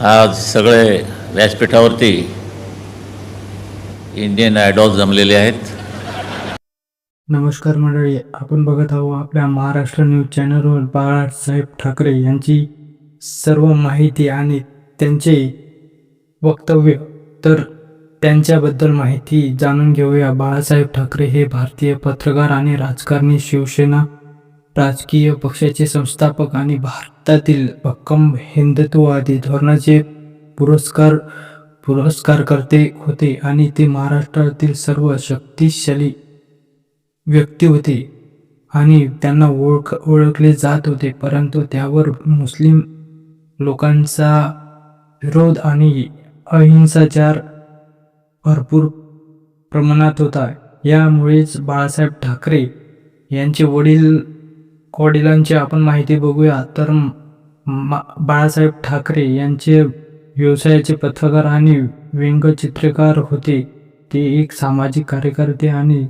आज सगळे व्यासपीठावरती Indian idol जमलेले आहेत. नमस्कार मंडळी आपण बघत आहोत आपल्या महाराष्ट्र न्यूज चॅनलवर बाळासाहेब ठाकरे यांची सर्व माहिती आणि त्यांचे वक्तव्य. तर त्यांच्याबद्दल माहिती जाणून घेऊया. बाळासाहेब ठाकरे हे भारतीय पत्रकार आणि राजकारणी शिवसेना राजकीय पक्षाचे संस्थापक आणि भारतातील भक्कम हिंदुत्ववादी धोरणाचे पुरस्कार पुरस्कारकर्ते होते आणि ते महाराष्ट्रातील सर्व शक्तिशाली व्यक्ती होते आणि त्यांना ओळख ओळखले जात होते. परंतु त्यावर मुस्लिम लोकांचा विरोध आणि अहिंसाचार भरपूर प्रमाणात होता. यामुळेच बाळासाहेब ठाकरे यांचे वडील वडिलांची आपण माहिती बघूया. तर मा बाळासाहेब ठाकरे यांचे व्यवसायाचे पत्रकार आणि व्यंगचित्रकार होते. ते एक सामाजिक कार्यकर्ते आणि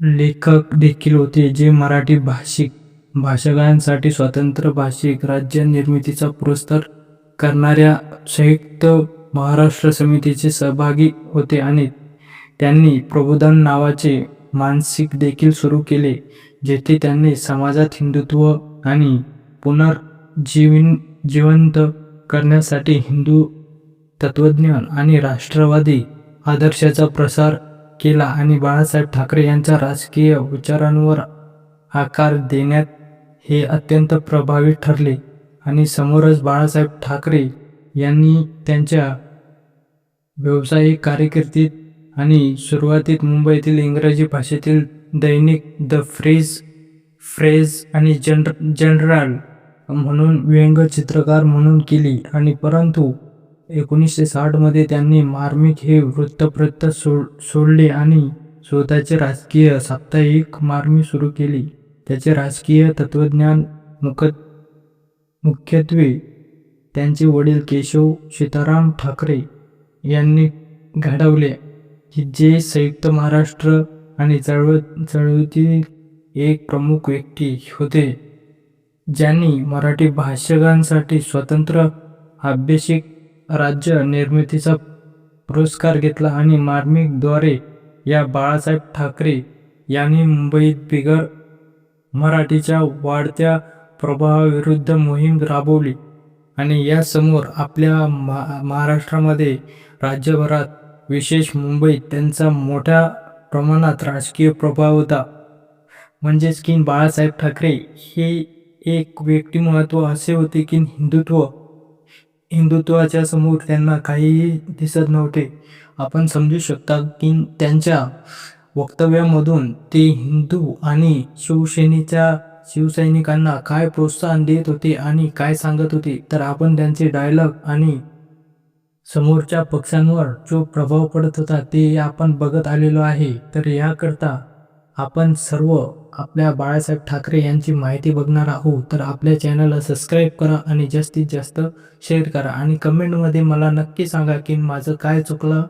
लेखक देखील होते जे मराठी भाषिक भाषकांसाठी स्वतंत्र भाषिक राज्य निर्मितीचा पुरस्कार करणाऱ्या संयुक्त महाराष्ट्र समितीचे सहभागी होते आणि त्यांनी प्रबोधन नावाचे मानसिक देखील सुरू केले जेथे त्यांनी समाजात हिंदुत्व आणि पुनर्जीवन जिवंत करण्यासाठी हिंदू तत्वज्ञान आणि राष्ट्रवादी आदर्शाचा प्रसार केला आणि बाळासाहेब ठाकरे यांच्या राजकीय विचारांवर आकार देण्यात हे अत्यंत प्रभावी ठरले आणि समोरच बाळासाहेब ठाकरे यांनी त्यांच्या व्यावसायिक कारकिर्दीत आणि सुरुवातीत मुंबईतील इंग्रजी भाषेतील दैनिक द फ्रेज फ्रेज आणि जनर जनरल म्हणून व्यंगचित्रकार म्हणून केली. आणि परंतु एकोणीसशे साठमध्ये त्यांनी मार्मिक हे वृत्तपत्र सोड सोडले आणि स्वतःचे राजकीय साप्ताहिक मार्मी सुरू केली. त्याचे राजकीय तत्त्वज्ञान मुख मुख्यत्वे त्यांचे वडील केशव सीताराम ठाकरे यांनी घडवले. की जे संयुक्त महाराष्ट्र आणि चळवळ चळवळीतील एक प्रमुख व्यक्ती होते ज्यांनी मराठी भाषकांसाठी स्वतंत्र अभ्यासिक राज्य निर्मितीचा पुरस्कार घेतला आणि मार्मिकद्वारे या बाळासाहेब ठाकरे यांनी मुंबईत बिगर मराठीच्या वाढत्या प्रभावाविरुद्ध मोहीम राबवली आणि यासमोर आपल्या मा महाराष्ट्रामध्ये राज्यभरात विशेष मुंबईत त्यांचा मोठ्या प्रमाणात राजकीय प्रभाव होता. म्हणजेच की बाळासाहेब ठाकरे हे एक व्यक्तिमत्व असे होते की हिंदुत्व हिंदुत्वाच्या समोर त्यांना काहीही दिसत नव्हते. आपण समजू शकता की त्यांच्या वक्तव्यामधून ते हिंदू आणि शिवसेनेच्या शिवसैनिकांना काय प्रोत्साहन देत होते आणि काय सांगत होते तर आपण त्यांचे डायलॉग आणि समोरच्या पक्षांवर जो प्रभाव पडत होता ते आपण बघत आलेलो आहे. तर याकरता आपण सर्व आपल्या बाळासाहेब ठाकरे यांची माहिती बघणार आहोत. तर आपल्या चॅनलला सबस्क्राईब करा आणि जास्तीत जास्त शेअर करा. आणि कमेंटमध्ये मला नक्की सांगा की माझं काय चुकलं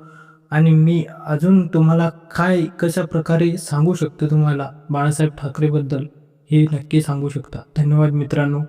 आणि मी अजून तुम्हाला काय कशा प्रकारे सांगू शकतो तुम्हाला बाळासाहेब ठाकरेबद्दल हे नक्की सांगू शकता. धन्यवाद मित्रांनो.